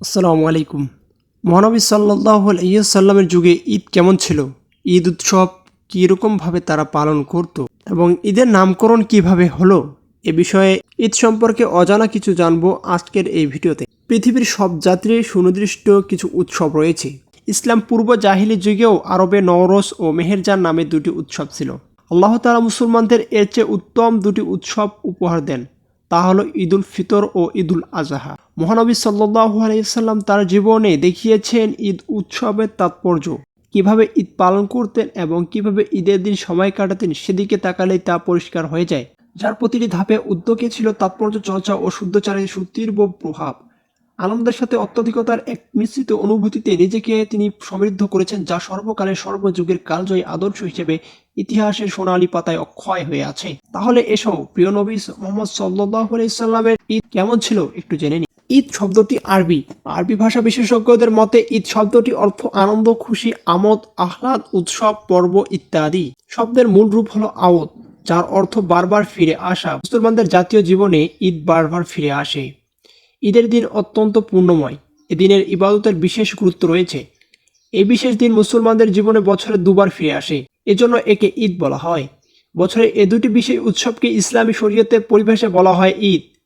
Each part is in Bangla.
আসসালামু আলাইকুম। মহানবী সাল্লাহ সাল্লামের যুগে ঈদ কেমন ছিল? ঈদ উৎসব কীরকমভাবে তারা পালন করত এবং ঈদের নামকরণ কীভাবে হলো? এ বিষয়ে ঈদ সম্পর্কে অজানা কিছু জানব আজকের এই ভিডিওতে। পৃথিবীর সব জাতির সুনির্দিষ্ট কিছু উৎসব রয়েছে। ইসলাম পূর্ব জাহিলি যুগেও আরবে নওরস ও মেহেরজান নামে দুটি উৎসব ছিল। আল্লাহ তালা মুসলমানদের এর চেয়ে উত্তম দুটি উৎসব উপহার দেন। তা হলো ঈদুল ফিতর ও ঈদুল আজহা মহানবী সাল্লাহ আলাইসাল্লাম তার জীবনে দেখিয়েছেন ঈদ উৎসবের তাৎপর্য। কীভাবে ঈদ পালন করতেন এবং কীভাবে ঈদের দিন সময় কাটাতেন সেদিকে তাকালেই তা পরিষ্কার হয়ে যায়। যার প্রতিটি ধাপে উদ্যোগে ছিল তাৎপর্য, চর্চা ও শুদ্ধচারের সুতীর্ব প্রভাব। আনন্দের সাথে অত্যধিকতার এক মিশ্রিত অনুভূতিতে নিজেকে তিনি সমৃদ্ধ করেছেন, যা সর্বকালের সর্বযুগের কালজয়ী আদর্শ হিসেবে ইতিহাসের সোনালী পাতায় অক্ষয় হয়ে আছে। তাহলে এসো, প্রিয় নবী মোহাম্মদ সাল্লাহ সাল্লামের ঈদ কেমন ছিল একটু জেনে নি। ঈদ শব্দটি আরবি। আরবি ভাষা বিশেষজ্ঞদের মতে, ঈদ শব্দটি অর্থ আনন্দ, খুশি, আমোদ, আহ্লাদ, উৎসব, পর্ব ইত্যাদি। শব্দের মূল রূপ হলো আওত যার অর্থ বারবার ফিরে আসা। মুসলমানদের জাতীয় জীবনে ঈদ বারবার ফিরে আসে। ঈদের দিন অত্যন্ত পূর্ণময়। এদিনের ইবাদতের বিশেষ গুরুত্ব রয়েছে। এই বিশেষ দিন মুসলমানদের জীবনে বছরে দুবার ফিরে আসে। এজন্য একে ঈদ বলা হয়। বছরে এ দুটি বিশেষ উৎসবকে ইসলামী শরীয়তের পরিভাষায় বলা হয় ঈদ।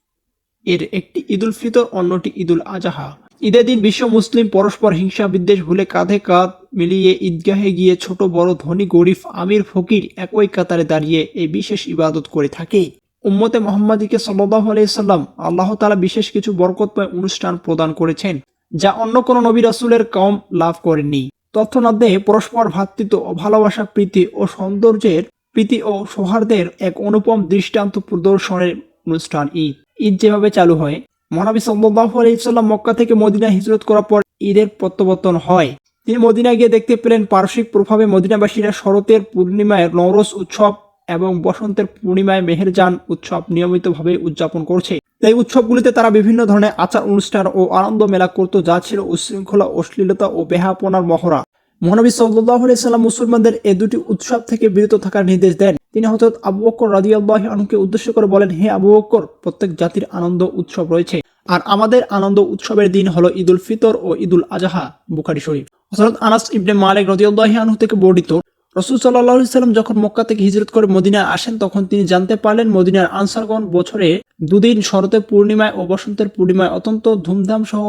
এর একটি ঈদুল ফিতর, অন্যটি ঈদুল আজাহা। ঈদের দিন বিশ্ব মুসলিম পরস্পর হিংসা, বিদ্বেষ ভুলে কাঁধে কাঁধ মিলিয়ে ঈদগাহে গিয়ে ছোট, বড়, ধনী, গরিব, আমির, ফকির একই কাতারে দাঁড়িয়ে এই বিশেষ ইবাদত করে থাকে। উম্মতে মোহাম্মদীকে সাল্লাহ আলাইসাল্লাম আল্লাহ তালা বিশেষ কিছু বরকতময় অনুষ্ঠান প্রদান করেছেন, যা অন্য কোনো নবী রাসুলের কম লাভ করেননি। তথ্যনাদ্যে পরস্পর ভ্রাতৃত্ব ও ভালোবাসা, প্রীতি ও সৌন্দর্যের প্রীতি ও সৌহার্দ্যের এক অনুপম দৃষ্টান্ত প্রদর্শনের অনুষ্ঠান ঈদ। ঈদ যেভাবে চালু হয়, মহানবী সাল্লাহ আলাইসাল্লাম মক্কা থেকে মদিনা হিজরত করার পর ঈদের প্রত্যাবর্তন হয়। তিনি মদিনা গিয়ে দেখতে পেলেন পারসিক প্রভাবে মদিনাবাসীরা শরতের পূর্ণিমায় নরস উৎসব এবং বসন্তের পূর্ণিমায় মেহেরজান উৎসব নিয়মিতভাবে উদযাপন করছে। এই উৎসবগুলিতে তারা বিভিন্ন ধরনের আচার অনুষ্ঠান ও আনন্দ মেলা করত, যা ছিল উশৃঙ্খলা, অশ্লীলতা ও বেহাপনার মহড়া। মহানবী সাল্লাহ সাল্লাম মুসলমানদের এ দুটি উৎসব থেকে বিরত থাকার নির্দেশ দেন। তিনি হজরত আবু বক্কর রাদিয়াল্লাহ আনহুকে উদ্দেশ্য করে বলেন, হে আবু বক্কর প্রত্যেক জাতির আনন্দ উৎসব রয়েছে। আর আমাদের আনন্দ উৎসবের দিন হলো ঈদুল ফিতর ও ঈদুল আজাহা, বুখারি শরীফ। হজরত আনাস ইবনে মালিক রাদিয়াল্লাহ আনহু থেকে বর্ণিত, রসুল সাল্লাহ সাল্লাম যখন মক্কা থেকে হিজরত করে মদিনায় আসেন, তখন তিনি জানতে পারলেন মদিনার আনসারগণ বছরে দুদিন শরতের পূর্ণিমায় ও বসন্তের পূর্ণিমায় অত্যন্ত ধুমধাম সহ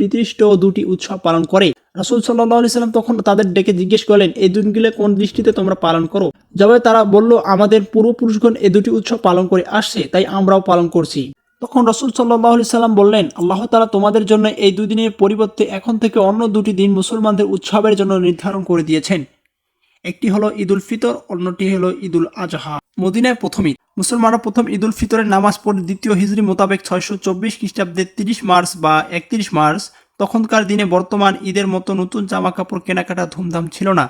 নির্দিষ্ট দুটি উৎসব পালন করে। রসুল সাল্লাহ সাল্লাম তখন তাদের ডেকে জিজ্ঞেস করলেন, এই দিনগুলো কোন দৃষ্টিতে তোমরা পালন করো? যবে তারা বলল, আমাদের পূর্বপুরুষগণ এই দুটি উৎসব পালন করে আসছে, তাই আমরাও পালন করছি। তখন রসুল সাল্লাহ সাল্লাম বললেন, আল্লাহ তালা তোমাদের জন্য এই দুদিনের পরিবর্তে এখন থেকে অন্য দুটি দিন মুসলমানদের উৎসবের জন্য নির্ধারণ করে দিয়েছেন। একটি হলো ঈদুল ফিতর, অন্যটি হলো ঈদুল আজহা। মদিনায় প্রথম ঈদ। মুসলমানরা প্রথম ঈদুল ফিতরের নামাজ পড়ে দ্বিতীয় হিজরি মোতাবেক ছয়শো চব্বিশ খ্রিস্টাব্দে তিরিশ মার্চ বা একত্রিশ মার্চ। তখনকার দিনে বর্তমান ঈদের মতো নতুন জামা কাপড় কেনাকাটা ধুমধাম ছিল না।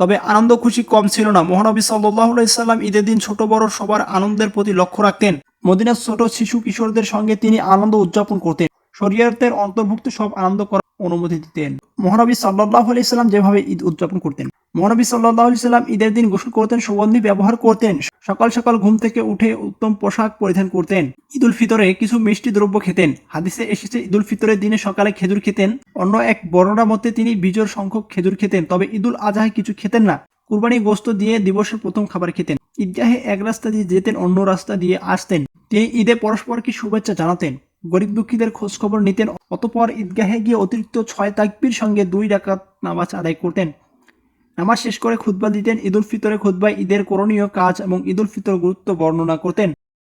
তবে আনন্দ খুশি কম ছিল না। মহানবী সাল্লাহ সাল্লাম ঈদের দিন ছোট বড় সবার আনন্দের প্রতি লক্ষ্য রাখতেন। মদিনার ছোট শিশু কিশোরদের সঙ্গে তিনি আনন্দ উদযাপন করতেন। শরীয়তের অন্তর্ভুক্ত সব আনন্দ করার অনুমতি দিতেন। মহানবী সাল্লাহ আলাইসাল্লাম যেভাবে ঈদ উদযাপন করতেন, মহানবী সাল্লাহ আলি সাল্লাম ঈদের দিন গোসল করতেন, সুগন্ধি ব্যবহার করতেন, সকাল সকাল ঘুম থেকে উঠে উত্তম পোশাক পরিধান করতেন, ঈদুল ফিতরে কিছু মিষ্টি দ্রব্য খেতেন, হাদিসে এসেছে ঈদুল ফিতরের দিনে সকালে খেজুর খেতেন, অন্য এক বর্ণনা মতে তিনি বিজোর সংখ্যক খেজুর খেতেন, তবে ঈদুল আজহায় কিছু খেতেন না, কুরবানি গোস্ত দিয়ে দিবসের প্রথম খাবার খেতেন, ঈদগাহে এক রাস্তা দিয়ে যেতেন, অন্য রাস্তা দিয়ে আসতেন, তিনি ঈদে পরস্পরকে শুভেচ্ছা জানাতেন। গরিব দুঃখীদের খোঁজখবর নিতেন। অতপর ঈদগাহে গিয়ে অতিরিক্ত ছয় তাকবির সঙ্গে দুই ডাকাত নামাজ আদায় করতেন। নামাজ শেষ করে খুদ্া দিতেন। ঈদুল ফিতরে খুতবায় ঈদের করণীয় কাজ এবং ঈদুল ফিতর গুরুত্ব বর্ণনা করতেন।